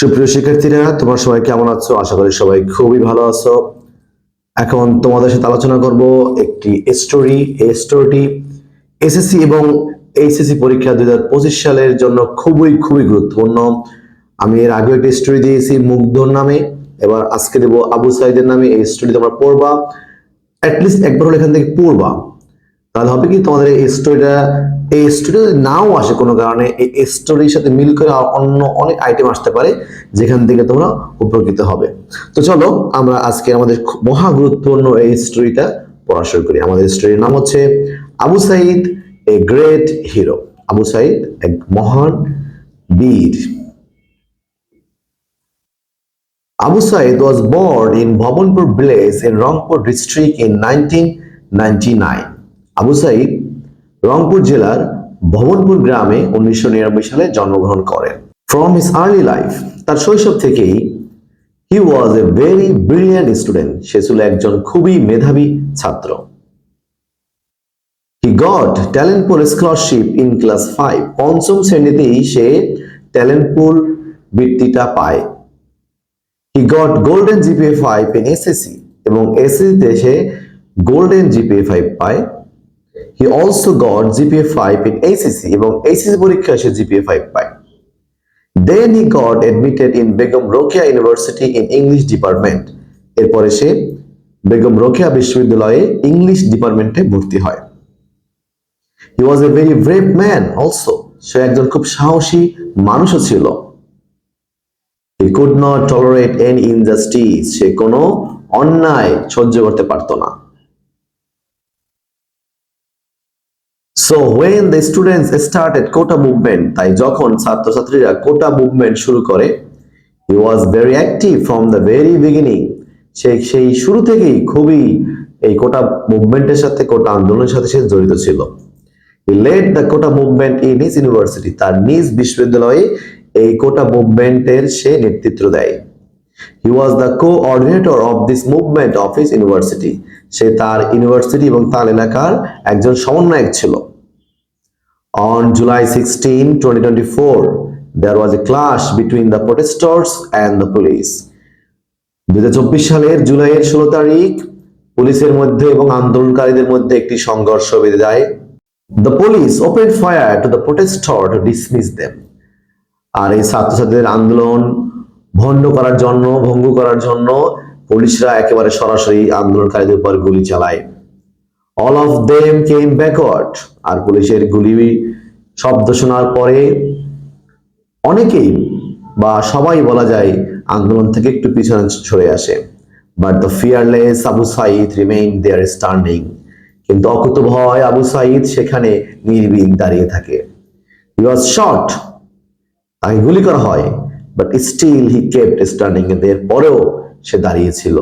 সুপ্রিয় শিক্ষার্থীরা, তোমরা সবাই কেমন আছো? আশা করি সবাই খুবই ভালো আছো। এখন তোমাদের সাথে আলোচনা করব একটি স্টোরি এই স্টোরিটি এসএসসি এবং এইচএসসি পরীক্ষা দুই হাজার পঁচিশ সালের জন্য খুবই খুবই গুরুত্বপূর্ণ। আমি এর আগে একটি স্টোরি দিয়েছি, মুগ্ধর নামে। এবার আজকে দেবো আবু সাইদের নামে। এই স্টোরি তোমরা পড়বা। অ্যাটলিস্ট একবার হলে এখান থেকে পড়বা। তাহলে হবে কি তোমাদের এই স্টোরিটা এই স্টোরি যদি নাও আসে কোনো কারণে, এই স্টোরির সাথে মিল করে অন্য অনেক আইটেম আসতে পারে, যেখান থেকে তোমরা উপকৃত হবে। তো চলো, আমরা আজকে আমাদের মহা গুরুত্বপূর্ণ এই স্টোরিটা পড়া শুরু করি। আমাদের স্টোরির নাম হচ্ছে Abu Sayeed, a great hero. Abu Sayeed এক মহান বীর। Abu Said was born in Bhabanpur village in Rangpur district in 1999. Abu Sayeed Rangpur জেলার ভবনপুর গ্রামে উনিশশো নিরানব্বই সালে জন্মগ্রহণ করেন। ফ্রম হিস আর্লি লাইফ তার শৈশব থেকেই he was a very brilliant student সে ছিল একজন খুবই মেধাবী ছাত্র। He got talent pool scholarship in class five পঞ্চম শ্রেণীতেই সে ট্যালেন্ট পুল বৃত্তিটা পায়। He got golden GPA five in SSC এবং এসএসসিতে সে গোল্ডেন জিপিএ ফাইভ পায়। He also got GPA five in HSC এবং এইচএসসি পরীক্ষায় সে জিপিএ ফাইভ পায়। Then he got admitted in Begum Rokeya university in English department এরপরে সে বেগম রোকেয়া বিশ্ববিদ্যালয়ে ইংলিশ ডিপার্টমেন্টে ভর্তি হয়। He was a very brave man also সে একজন খুব সাহসী মানুষও ছিল। He could not tolerate any injustice সে কোনো অন্যায় সহ্য করতে পারতো না। So when the students started quota movement তাই যখন ছাত্রছাত্রীরা কোটা মুভমেন্ট শুরু করে he was very active from the very beginning সে, সেই শুরু থেকেই খুবই এই কোটা মুভমেন্টের সাথে কোটা আন্দোলনের সাথে সে জড়িত ছিল। Led the quota movement in his university তার নিজ বিশ্ববিদ্যালয়ে এই কোটা মুভমেন্টের সে নেতৃত্ব দেয়। He was the coordinator of this movement of his university সে তার ইউনিভার্সিটি এবং তার এলাকার একজন সমন্বয়ক ছিল। On July 16, 2024, there was a clash between the protesters and the police. দুই সালের জুলাইয়ের ষোলো তারিখ পুলিশের মধ্যে এবং আন্দোলনকারীদের মধ্যে একটি সংঘর্ষ বেঁধে যায়। The police open fire to the protester to dismiss them আর এই ছাত্রছাত্রীদের আন্দোলন ভণ্ড করার জন্য, ভঙ্গ করার জন্য পুলিশরা একেবারে সরাসরি আন্দোলনকারীদের উপর গুলি চালায়। All of them came backward আর পুলিশের গুলি শব্দ শোনার পরে অনেকেই বা সবাই বলা যায় আন্দোলন থেকে একটু পিছনে সরে আসে। But the fearless Abu Sayeed remain there standing কিন্তু অকুত ভয় আবু সাইদ সেখানে নির্ভীক দাঁড়িয়ে থাকে। হি ওয়াজ শট তাকে গুলি করা হয়। But still he kept standing কিন্তু এরপরেও সে দাঁড়িয়েছিল।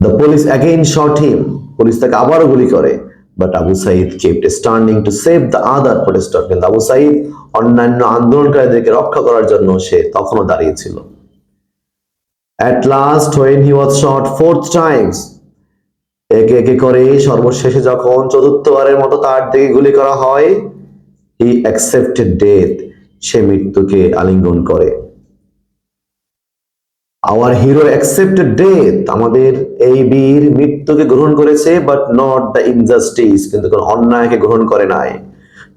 The police again shot him police তাকে আবারও গুলি করে। But Abu Sayeed kept standing to save the other protester কিন্তু আবু সাইদ অন্যান্য আন্দোলনকারীদেরকে রক্ষা করার জন্য সে তখনও দাঁড়িয়েছিল। At last when he was shot fourth times একে একে করে সর্বশেষে যখন চতুর্থবারের মতো তার দিকে গুলি করা হয় হি অ্যাকসেপ্টেড ডেথ সে মৃত্যুকে আলিঙ্গন করে। আওয়ার হিরো অ্যাকসেপ্টেড ডেথ আমাদের এই বীর মৃত্যুকে গ্রহণ করেছে বাট নট দ্য ইনজাস্টিস কিন্তু কোনো অন্যায়কে গ্রহণ করে নাই।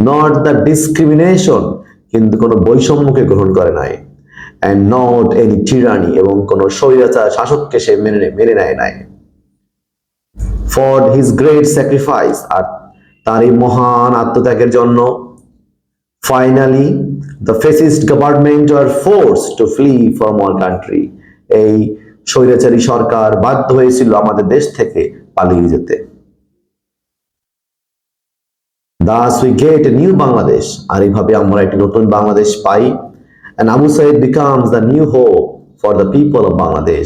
নট দ্য ডিসক্রিমিনেশন কিন্তু কোনো বৈষম্যকে গ্রহণ করে নাই। অ্যান্ড নট এনি টিরানি এবং কোনো স্বৈরাচার শাসককে সে মেনে মেনে নেয় নাই। ফর হিজ গ্রেট স্যাক্রিফাইস আর তার এই মহান আত্মত্যাগের জন্য finally the fascist government are force to flee from our country এই স্বৈরাচারী সরকার বাধ্য হয়েছিল আমাদের দেশ থেকে পালিয়ে যেতে। Thus we get a new Bangladesh আর এইভাবে আমরা একটি নতুন বাংলাদেশ পাই। And Abu Sayeed becomes the new hope for the people of Bangladesh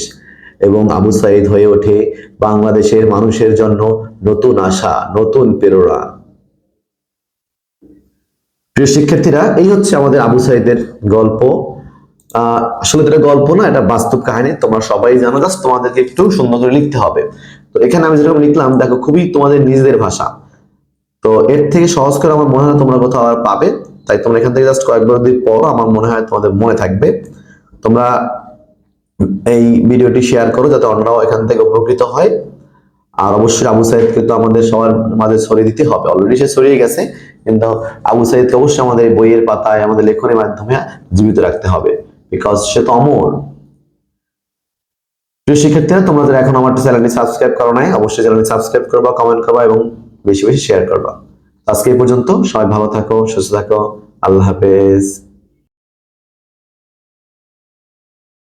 এবং আবু সাইদ হয়ে ওঠে বাংলাদেশের মানুষের জন্য নতুন আশা, নতুন প্রেরণা। প্রিয় শিক্ষার্থীরা, এই হচ্ছে আমাদের আবু সাইদের গল্প। আসলে এটা গল্প না, এটা বাস্তব কাহিনী। তোমরা সবাই জানো, জাস্ট তোমাদেরকে একটু সুন্দর করে লিখতে হবে। তো এখানে আমি যেরকম লিখলাম, দেখো খুবই তোমাদের নিজেদের ভাষা। তো এর থেকে সহজ করে আমার মনে হয় তোমরা কোথাও আর পাবে। তাই তোমরা এখান থেকে জাস্ট কয়েকবার দিন পড়ো, আমার মনে হয় তোমাদের মনে থাকবে। তোমরা এই ভিডিওটি শেয়ার করো, যাতে অন্যরাও এখান থেকে উপকৃত হয়। আর অবশ্যই আবু সাইদ তো আমাদের সবার মাঝে ছড়িয়ে দিতে হবে। অলরেডি সে ছড়িয়ে গেছে। কিন্তু আবু সাইদকে অবশ্যই আমাদের বইয়ের পাতায়, আমাদের লেখনের মাধ্যমে জীবিত রাখতে হবে। বিকজ সে তো অমর। প্রিয় শিক্ষার্থীরা তোমাদের এখন আমার চ্যানেলটি সাবস্ক্রাইব করো নাই, অবশ্যই চ্যানেলটি সাবস্ক্রাইব করবা কমেন্ট করবা এবং বেশি বেশি শেয়ার করবা। আজকে এই পর্যন্ত, সবাই ভালো থাকো, সুস্থ থাকো, আল্লাহ হাফেজ।